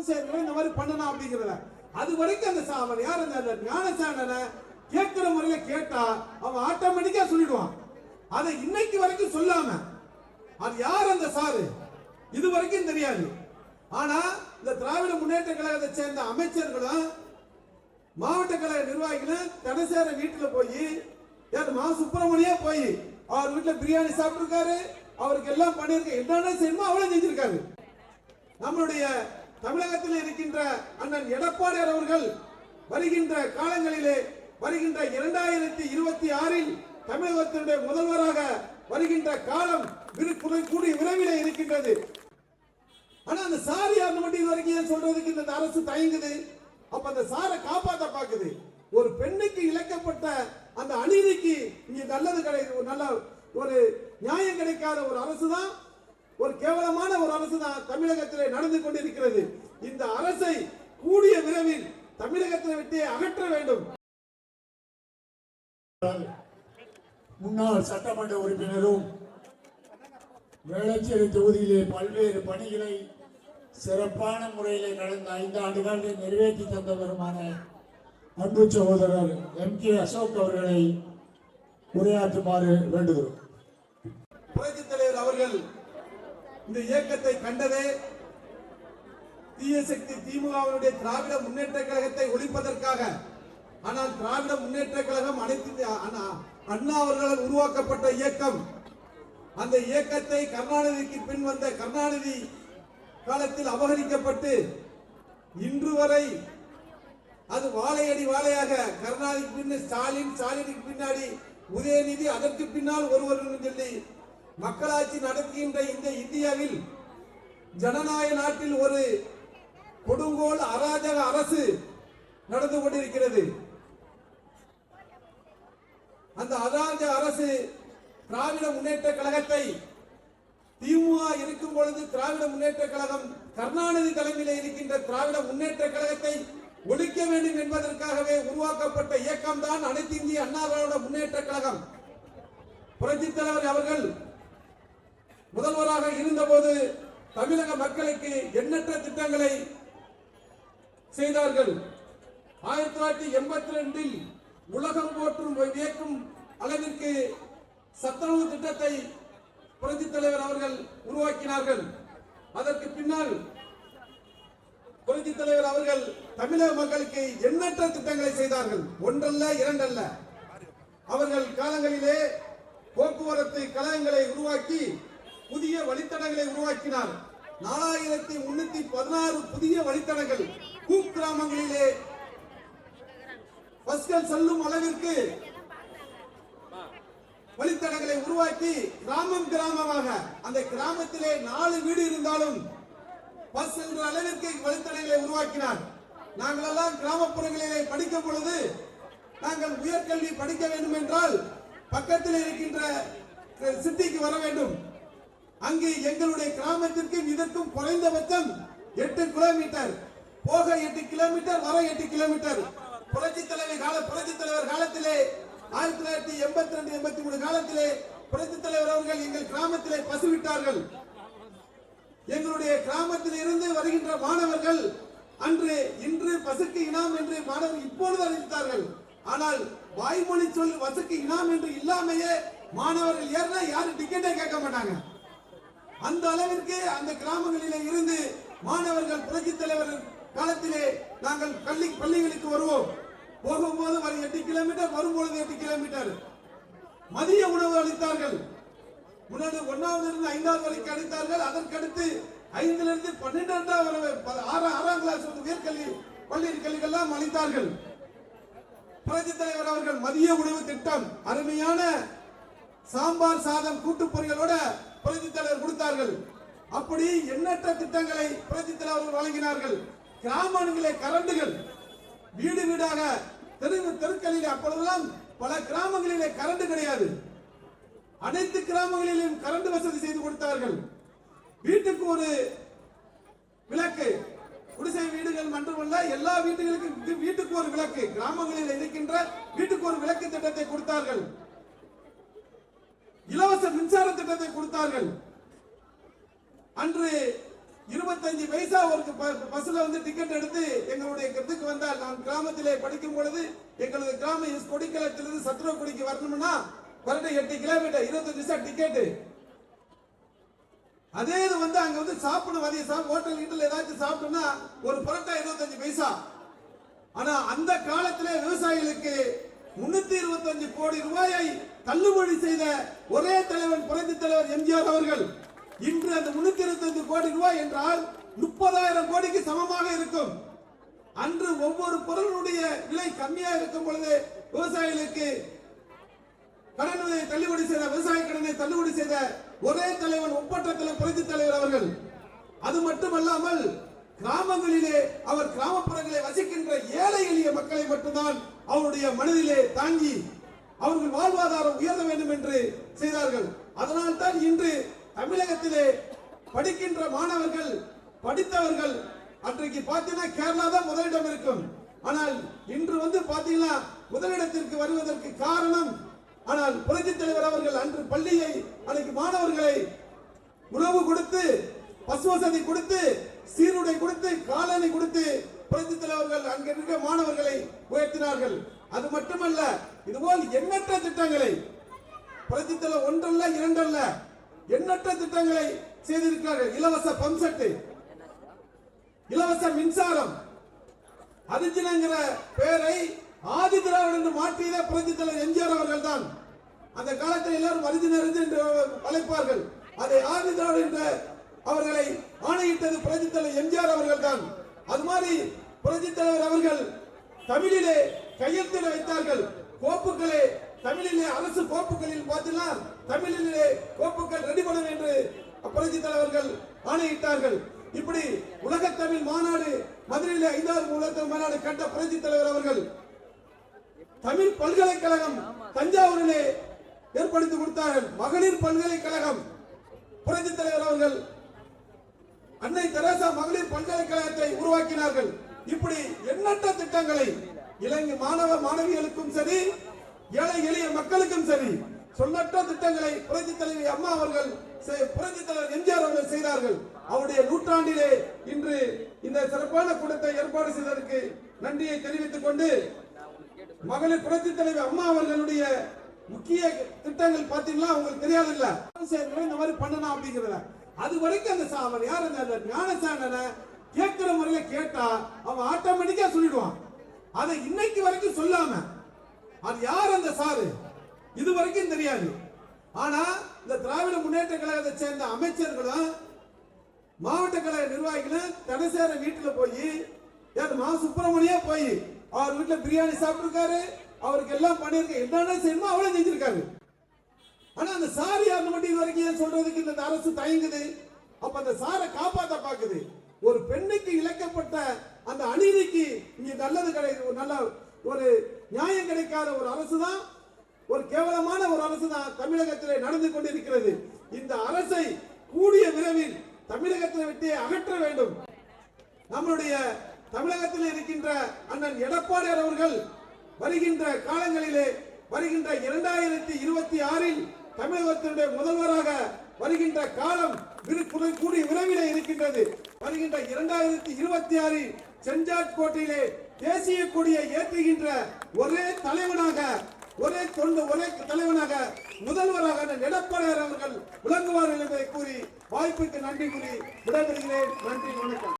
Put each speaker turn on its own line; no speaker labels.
தப்பு செய்யணும் இந்த மாதிரி பண்ணணும் அப்படிங்கிறத. அது வரைக்கும் அந்த சா- அவன் யார் அந்த ஞானசாண்டனை கேட்கிற முறையில கேட்டா அவன் ஆட்டோமேட்டிக்கா சொல்லிடுவான். அதை இன்னைக்கு வரைக்கும் சொல்லாம அது யார் அந்த சாரு? இது வரைக்கும் தெரியாது. ஆனா இந்த திராவிட முன்னேற்ற கழகத்தை சேர்ந்த அமைச்சர்களும் மாவட்ட கழக நிர்வாகிகளும் தனசேர வீட்டுல போய் மா சுப்பிரமணியா போய் அவர் வீட்டுல பிரியாணி சாப்பிட்டிருக்காரு அவருக்கு எல்லாம் பண்ணிருக்க என்னென்ன செய்யணுமோ அவ்வளவு செஞ்சிருக்காரு. நம்மளுடைய தமிழகத்தில் இருக்கின்ற அண்ணன் எடப்பாடியார் அவர்கள் வருகின்ற காலங்களிலே வருகின்ற இரண்டாயிரத்தி இருபத்தி ஆறில் தமிழகத்தினுடைய முதல்வராக வருகின்ற காலம் கூடிய விரைவில் இருக்கின்றது. ஆனா அந்த சாரி அந்த மட்டும் இது வரைக்கும் ஏன் சொல்றதுக்கு இந்த அரசு தயங்குது. அப்ப அந்த சாரை காப்பாத்த பாக்குது. ஒரு பெண்ணுக்கு இழக்கப்பட்ட அந்த அநீதிக்கு இங்க நல்லது கிடையாது ஒரு நல்ல ஒரு நியாயம் கிடைக்காத ஒரு அரசு தான் ஒரு கேவலமான ஒரு அரசு தான் தமிழகத்திலே நடந்து கொண்டிருக்கிறது. இந்த அரசை கூடிய விரைவில் தமிழகத்தை விட்டு அகற்ற வேண்டும்.
முன்னாள் சட்டமன்ற உறுப்பினரும் வேளச்சேரி தொகுதியிலே பல்வேறு பணிகளை சிறப்பான முறையில் கடந்த ஐந்து ஆண்டுகளில் நிறைவேற்றி தந்தவருமான அன்பு சகோதரர் எம். கே. அசோக் அவர்களை உரையாற்றுமாறு வேண்டுகிறோம்.
புரட்சி தலைவர் அவர்கள் இந்த இயக்கத்தை கண்டதே தீய சக்தி திமுகவினுடைய திராவிட முன்னேற்ற கழகத்தை ஒழிப்பதற்காக. ஆனால் திராவிட முன்னேற்ற கழகம் அனைத்து அண்ணா அவர்களால் உருவாக்கப்பட்ட இயக்கம். அந்த இயக்கத்தை கருணாநிதிக்கு பின் வந்த கருணாநிதி காலத்தில் அபகரிக்கப்பட்டு இன்று வரை அது வாழையடி வாழையாக கருணாநிதிக்கு பின்ன ஸ்டாலின் ஸ்டாலினுக்கு பின்னாடி உதயநிதி அதற்கு பின்னால் ஒருவர் சொல்லி மக்களாட்சி நடத்துகின்ற இந்த இந்தியாவில் ஜனநாயக நாட்டில் ஒரு கொடுங்கோல் அராஜக அரசு நடந்து கொண்டிருக்கிறது. அந்த அராஜக அரசு திராவிட முன்னேற்ற கழகத்தை திமுக இருக்கும் பொழுது திராவிட முன்னேற்ற கழகம் கருணாநிதி தலைமையில் இருக்கின்ற திராவிட முன்னேற்ற கழகத்தை ஒழிக்க வேண்டும் என்பதற்காகவே உருவாக்கப்பட்ட இயக்கம் தான் அனைத்து இந்திய அண்ணா திராவிட முன்னேற்ற கழகம். புரட்சித் தலைவர் அவர்கள் முதல்வராக இருந்தபோது தமிழக மக்களுக்கு எண்ணற்ற திட்டங்களை செய்தார்கள். ஆயிரத்தி தொள்ளாயிரத்தி எண்பத்தி ரெண்டில் உலகம் போற்றும் வியக்கும் அளவிற்கு சத்துணவு திட்டத்தை புரட்சி தலைவர் அவர்கள் உருவாக்கினார்கள். அதற்கு பின்னால் புரட்சி தலைவர் அவர்கள் தமிழக மக்களுக்கு எண்ணற்ற திட்டங்களை செய்தார்கள். ஒன்றல்ல இரண்டல்ல. அவர்கள் காலங்களிலே போக்குவரத்து கழகங்களை உருவாக்கி புதிய வழித்தடங்களை உருவாக்கினார். நாலாயிரத்தி முன்னூத்தி பதினாறு புதிய வழித்தடங்கள். குக்கிராமங்களிலே பஸ்கள் செல்லும் அளவிற்கு வழித்தடங்களை உருவாக்கி கிராமம் கிராமமாக அந்த கிராமத்திலே நாலு வீடு இருந்தாலும் பஸ் என்ற அளவிற்கு வழித்தடங்களை உருவாக்கினார். நாங்கள் எல்லாம் கிராமப்புறங்களிலே படிக்கும் பொழுது நாங்கள் உயர்கல்வி படிக்க வேண்டும் என்றால் பக்கத்தில் இருக்கின்ற சிட்டிக்கு வர வேண்டும். அங்கே எங்களுடைய கிராமத்திற்கு இதற்கும் குறைந்தபட்சம் எட்டு கிலோமீட்டர். போக எட்டு கிலோமீட்டர் வர எட்டு கிலோமீட்டர். புரட்சி தலைவர் கால புரட்சி தலைவர் காலத்திலே ஆயிரத்தி தொள்ளாயிரத்தி எண்பத்தி ரெண்டு எண்பத்தி மூணு காலத்திலே புரட்சி தலைவர் அவர்கள் எங்கள் கிராமத்திலே பசுவிட்டார்கள். எங்களுடைய கிராமத்தில் இருந்து வருகின்ற மாணவர்கள் அன்று இன்று பசுக்கு இனாம் என்று மாணவர் இப்பொழுது அறிவித்தார்கள். ஆனால் வாய்மொழி சொல் வசுக்கு இனாம் என்று இல்லாமையே மாணவர்கள் ஏறினா யாரும் டிக்கெட்டே கேட்க மாட்டாங்க. அந்த அளவிற்கு அந்த கிராமங்களிலே இருந்து மாணவர்கள் புரட்சி தலைவர் காலத்திலே நாங்கள் பள்ளி பள்ளிகளுக்கு வருவோம். போகும்போது வர எட்டு கிலோமீட்டர் வரும்பொழுது எட்டு கிலோமீட்டர். மதிய உணவு அளித்தார்கள். முன்னாடி ஒன்னாவது இருந்து ஐந்தாவது வரைக்கும் அளித்தார்கள். அதற்கடுத்து ஐந்துல இருந்து பன்னிரெண்டாம் ப- ஆறாம் ஆறாம் கிளாஸ் வந்து உயர்கல்வி பள்ளி கல்விகள்லாம் அளித்தார்கள். புரட்சி தலைவர் அவர்கள் மதிய உணவு திட்டம் அருமையான சாம்பார் சாதம் கூட்டு பொரியலோட புரட்சி தலைவர் கொடுத்தார்கள். அப்படி எண்ணற்ற திட்டங்களை புரட்சி வழங்கினார்கள். கிராமங்களிலே கரண்டுகள் வீடு வீடாக தெரு தெருக்களில் அப்பொழுதெல்லாம் பல கிராமங்களிலே கரண்ட் கிடையாது. அனைத்து கிராமங்களிலும் கரண்ட் வசதி செய்து கொடுத்தார்கள். வீட்டுக்கு ஒரு விளக்கு குடிசை வீடுகள் மட்டுமல்ல எல்லா வீட்டுகளுக்கும் வீட்டுக்கு ஒரு விளக்கு கிராமங்களில் இருக்கின்ற வீட்டுக்கு ஒரு விளக்கு திட்டத்தை கொடுத்தார்கள். இலவச மின்சார திட்டத்தை கொடுத்தார்கள். அன்று இருபத்தஞ்சு பைசா ஒரு பஸ்ல வந்து டிக்கெட் எடுத்து எங்களுடைய இதுக்கு வந்தால் நான் கிராமத்திலே படிக்கும் பொழுது எங்களது கிராமம் எஸ் கொடிக்கலத்திலிருந்து சத்ரகுடிக்கு வரணும்னா கரெக்டா எட்டு கிலோமீட்டர் இருபத்தஞ்சு பைசா டிக்கெட் அதே இது வந்து அங்க வந்து சாப்பிடணும். மதிய சாப்பிட ஹோட்டல் வீட்டில் ஏதாச்சும் சாப்பிட்டோம்னா ஒரு பரோட்டா இருபத்தஞ்சு பைசா. ஆனா அந்த காலத்திலே விவசாயிகளுக்கு முன்னூத்தி இருபத்தஞ்சு கோடி ரூபாயை தள்ளுபடி செய்த ஒரே தலைவன் புரட்சி தலைவர் எம்ஜிஆர் அவர்கள். இன்று அந்த முன்னூத்தி இருபத்தஞ்சு கோடி ரூபாய் என்றால் முப்பதாயிரம் கோடிக்கு சமமாக இருக்கும். அன்று ஒவ்வொரு பொருளுடைய விலை கம்மியா இருக்கும் பொழுது விவசாயிகளுக்கு கடனை தள்ளுபடி செய்த விவசாய கடனை தள்ளுபடி செய்த ஒரே தலைவன் ஒப்பற்றத்தில் புரட்சி தலைவர் அவர்கள். அது மட்டுமல்லாமல் கிராமங்களிலே அவர் கிராமப்புறங்களை வசிக்கின்ற ஏழை எளிய மக்களை மட்டும்தான் அவருடைய மனதிலே தாங்கி அவர்கள் வாழ்வாதாரம் உயர்த்த வேண்டும் என்று செய்தார்கள். அதனால் தான் இன்று தமிழகத்திலே படிக்கின்ற மாணவர்கள் படித்தவர்கள் அன்றைக்கு பார்த்தீங்கன்னா கேரளா தான் முதலிடம் இருக்கும். ஆனால் இன்று வந்து பார்த்தீங்கன்னா முதலிடத்திற்கு வருவதற்கு காரணம் ஆனால் புரட்சி தலைவர் அவர்கள் அன்று பள்ளியை அன்னைக்கு மாணவர்களை உணவு கொடுத்து பசு வசதி கொடுத்து சீருடை கொடுத்து காலணி கொடுத்து புரட்சி தலைவர்கள் அங்க மாணவர்களை உயர்த்தினார்கள். அது மட்டுமல்ல இதுபோல் எண்ணற்ற திட்டங்களை புரட்சி தலைவர் ஒன்றல்ல இரண்டல்ல எண்ணற்ற திட்டங்களை செய்திருக்கிறார்கள். இலவச பம்செட்டு இலவச மின்சாரம் அரிஜினங்கிற பெயரை ஆதி திராவிட என்று மாற்றியதே புரட்சி தலைவர் எம்ஜிஆர் அவர்கள் தான் அந்த காலத்தில் எல்லாரும் அரிஜினர் என்று அழைப்பார்கள். அதை ஆதி திராவிட என்ற அவர்களை ஆணையிட்டது புரட்சி தலைவர் எம்ஜிஆர் அவர்கள் தான் அது மாதிரி புரட்சித் தலைவர் அவர்கள் தமிழிலே கையெழுத்திட வைத்தார்கள். கோப்புகளை தமிழிலே அரசு கோப்புகளில் பார்த்தீங்கன்னா தமிழிலே கோப்புகள் ரெடி பண்ண என்று புரட்சி தலைவர்கள் ஆணையிட்டார்கள். இப்படி உலக தமிழ் மாநாடு மதுரையில் ஐந்தாவது உலக மாநாடு கட்ட புரட்சி தலைவர் அவர்கள் தமிழ் பல்கலைக்கழகம் தஞ்சாவூரிலே ஏற்படுத்தி கொடுத்தார்கள். மகளிர் பல்கலைக்கழகம். புரட்சி தலைவர் அவர்கள் அன்னை தெரசா மகளிர் பல்கலைக்கழகத்தை உருவாக்கினார்கள். இப்படி எண்ணற்ற திட்டங்களை இளைஞ மாணவ மாணவிகளுக்கும் சரி ஏழை எளிய மக்களுக்கும் சரி சொல்லற்ற திட்டங்களை புரட்சி தலைவி அம்மா அவர்கள் புரட்சி தலைவர் எம்ஜிஆர் அவர்கள் செய்தார்கள். அவருடைய நூற்றாண்டிலே இன்று இந்த சிறப்பான கூட்டத்தை ஏற்பாடு செய்ததற்கு நன்றியை தெரிவித்துக் கொண்டு மகளிர் புரட்சி தலைவி அம்மா அவர்களுடைய முக்கிய திட்டங்கள் பாத்தீங்களா உங்களுக்கு தெரியாது இல்ல இந்த மாதிரி பண்ணணும் அப்படிங்கிறத அது வரைக்கும் அந்த சாமன் யார் அந்த ஞானசாண்டனை கேட்கிற முறையில கேட்டா அவன் ஆட்டோமேட்டிக்கா சொல்லிடுவான். அதை இன்னைக்கு வரைக்கும் சொல்லாம அது யார் அந்த சாரு? இது வரைக்கும் தெரியாது. ஆனா இந்த திராவிட முன்னேற்ற கழகத்தை சேர்ந்த அமைச்சர்களும் மாவட்ட கழக நிர்வாகிகளும் தனசேர வீட்டுல போய் மா சுப்பிரமணியா போய் அவர் வீட்டுல பிரியாணி சாப்பிட்டிருக்காரு அவருக்கு எல்லாம் பண்ணிருக்க என்னென்ன செய்யணுமோ அவ்வளவு செஞ்சிருக்காரு. ஆனா அந்த சார் யாருன்னு மட்டும் இது வரைக்கும் ஏன் சொல்றதுக்கு இந்த அரசு தயங்குது? அப்ப அந்த சாரை காப்பாத்த பாக்குது. ஒரு பெண்ணுக்கு இழைக்கப்பட்ட அந்த அநீதிக்கு இங்கே நல்லது கிடை ஒரு நல்ல ஒரு நியாயம் கிடைக்காத ஒரு அரசு தான் ஒரு கேவலமான ஒரு அரசு தான் தமிழகத்திலே நடந்து கொண்டிருக்கிறது. இந்த அரசை கூடிய விரைவில் தமிழகத்தை விட்டு அகற்ற வேண்டும். நம்மளுடைய தமிழகத்தில் இருக்கின்ற அண்ணன் எடப்பாடியார் அவர்கள் வருகின்ற காலங்களிலே வருகின்ற இரண்டாயிரத்தி இருபத்தி ஆறில் தமிழகத்தினுடைய முதல்வராக வருகின்ற காலம் கூடிய விரைவிலே இருக்கின்றது. வருகின்ற இரண்டாயிரத்தி இருபத்தி ஆறில் செஞ்சாட் கோட்டையிலே தேசிய கொடியை ஏற்றுகின்ற ஒரே தலைவனாக ஒரே தொண்டு ஒரே தலைவனாக முதல்வராக அண்ணன் எடப்பாடியார் அவர்கள் விளங்குவார்கள் என்பதை கூறி வாய்ப்புக்கு நன்றி கூறி விடைபெறுகிறேன். நன்றி வணக்கம்.